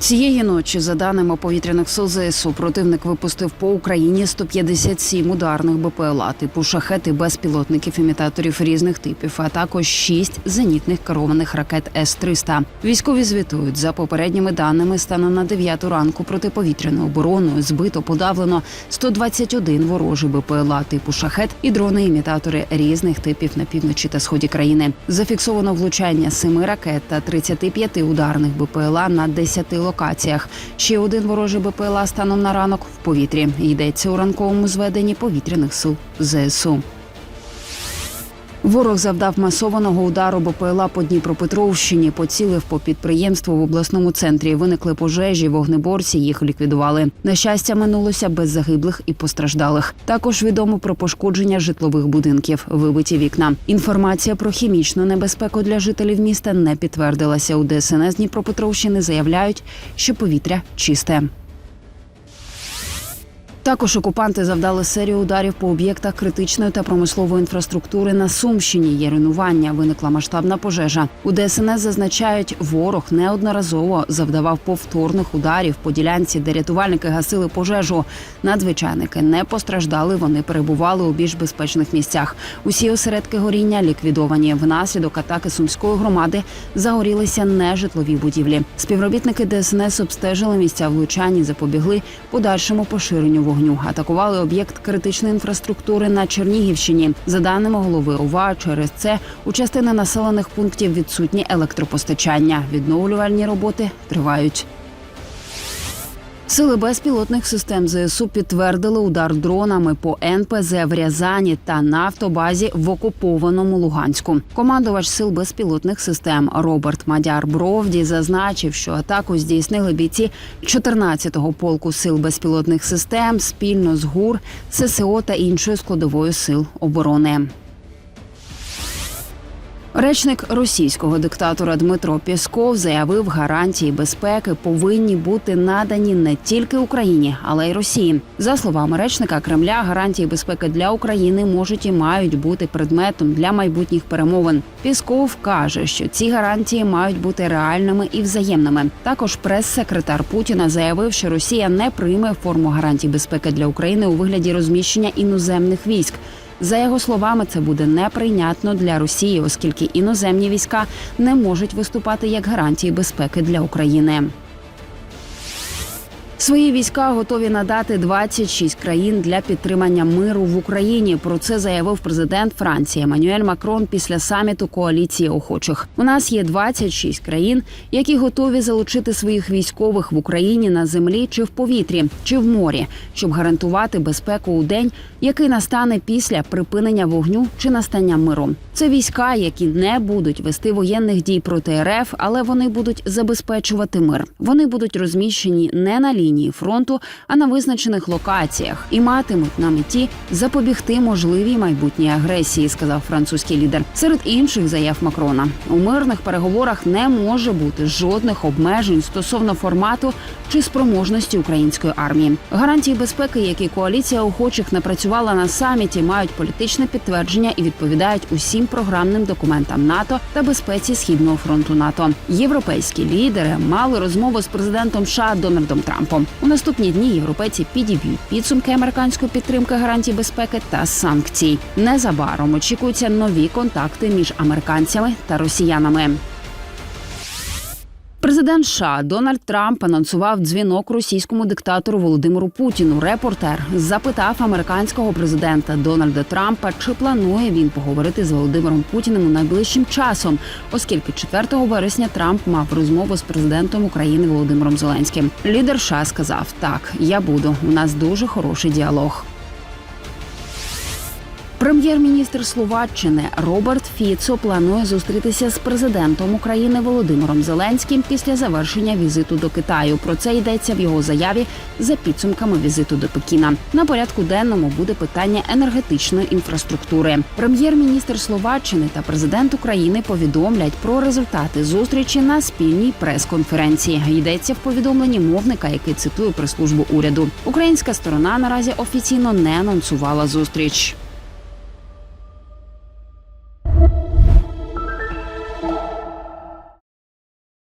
Цієї ночі, за даними повітряних сил ЗСУ, противник випустив по Україні 157 ударних БПЛА типу шахети безпілотників імітаторів різних типів, а також 6 зенітних керованих ракет С-300. Військові звітують за попередніми даними станом на 9 ранку протиповітряною обороною збито подавлено 121 ворожий БПЛА типу шахет і дрони-імітатори різних типів на півночі та сході країни. Зафіксовано влучання 7 ракет та 35 ударних БПЛА на 10 локаціях. Ще один ворожий БПЛА станом на ранок в повітрі. Йдеться у ранковому зведенні повітряних сил ЗСУ. Ворог завдав масованого удару БПЛА по Дніпропетровщині, поцілив по підприємству в обласному центрі. Виникли пожежі, вогнеборці їх ліквідували. На щастя, минулося без загиблих і постраждалих. Також відомо про пошкодження житлових будинків, вибиті вікна. Інформація про хімічну небезпеку для жителів міста не підтвердилася. У ДСНС Дніпропетровщини заявляють, що повітря чисте. Також окупанти завдали серію ударів по об'єктах критичної та промислової інфраструктури на Сумщині. Є руйнування, виникла масштабна пожежа. У ДСНС зазначають, ворог неодноразово завдавав повторних ударів по ділянці, де рятувальники гасили пожежу. Надзвичайники не постраждали. Вони перебували у більш безпечних місцях. Усі осередки горіння ліквідовані. Внаслідок атаки сумської громади загорілися нежитлові будівлі. Співробітники ДСНС обстежили місця влучань і запобігли подальшому поширенню вогню. Атакували об'єкт критичної інфраструктури на Чернігівщині. За даними голови ОВА, через це у частини населених пунктів відсутні електропостачання. Відновлювальні роботи тривають. Сили безпілотних систем ЗСУ підтвердили удар дронами по НПЗ в Рязані та нафтобазі в окупованому Луганську. Командувач сил безпілотних систем Роберт Мадяр Бровді зазначив, що атаку здійснили бійці 14-го полку сил безпілотних систем спільно з ГУР, ССО та іншою складовою сил оборони. Речник російського диктатора Дмитро Пєсков заявив, гарантії безпеки повинні бути надані не тільки Україні, але й Росії. За словами речника Кремля, гарантії безпеки для України можуть і мають бути предметом для майбутніх перемовин. Пісков каже, що ці гарантії мають бути реальними і взаємними. Також прес-секретар Путіна заявив, що Росія не прийме форму гарантій безпеки для України у вигляді розміщення іноземних військ. За його словами, це буде неприйнятно для Росії, оскільки іноземні війська не можуть виступати як гарантії безпеки для України. Свої війська готові надати 26 країн для підтримання миру в Україні. Про це заявив президент Франції Еммануель Макрон після саміту коаліції охочих. У нас є 26 країн, які готові залучити своїх військових в Україні на землі чи в повітрі, чи в морі, щоб гарантувати безпеку у день, який настане після припинення вогню чи настання миру. Це війська, які не будуть вести воєнних дій проти РФ, але вони будуть забезпечувати мир. Вони будуть розміщені не на лінії фронту, а на визначених локаціях і матимуть на меті запобігти можливій майбутній агресії, сказав французький лідер. Серед інших заяв Макрона у мирних переговорах не може бути жодних обмежень стосовно формату чи спроможності української армії. Гарантії безпеки, які коаліція охочих напрацювала на саміті, мають політичне підтвердження і відповідають усім програмним документам НАТО та безпеці східного фронту НАТО. Європейські лідери мали розмову з президентом США Дональдом Трампом. У наступні дні європейці підіб'ють підсумки американської підтримки гарантій безпеки та санкцій. Незабаром очікуються нові контакти між американцями та росіянами. Президент США Дональд Трамп анонсував дзвінок російському диктатору Володимиру Путіну. Репортер запитав американського президента Дональда Трампа, чи планує він поговорити з Володимиром Путіним у найближчим часом, оскільки 4 вересня Трамп мав розмову з президентом України Володимиром Зеленським. Лідер США сказав: Так, я буду. У нас дуже хороший діалог. Прем'єр-міністр Словаччини Роберт Фіцо планує зустрітися з президентом України Володимиром Зеленським після завершення візиту до Китаю. Про це йдеться в його заяві за підсумками візиту до Пекіна. На порядку денному буде питання енергетичної інфраструктури. Прем'єр-міністр Словаччини та президент України повідомлять про результати зустрічі на спільній прес-конференції. Йдеться в повідомленні мовника, який цитує прес-службу уряду. Українська сторона наразі офіційно не анонсувала зустріч.